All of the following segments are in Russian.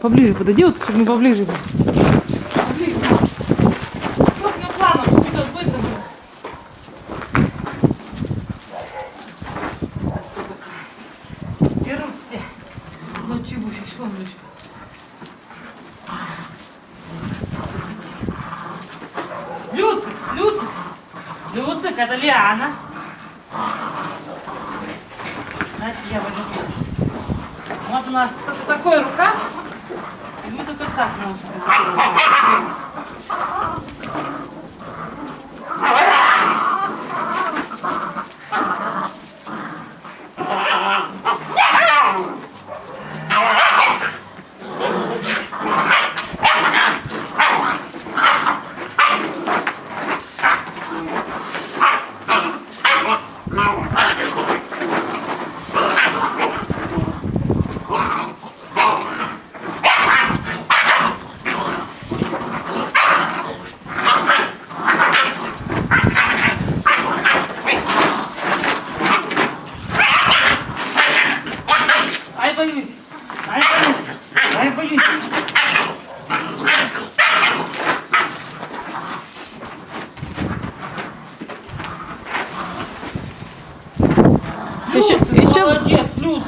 Поближе подойди, вот, чтобы мы поближе были. Поближе. Крупным планом, чтобы это видно было. Что все. Ночью буфик, что, Мишка? Люцик, Люцик, Люцик, это Лиана. Знаете, я возьму. Вот у нас такой рукав. Tudo tá боюсь. Ай, боюсь. Ай, боюсь. Люд, еще, Молодец, Люд.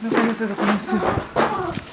Não conheço, coração conheço.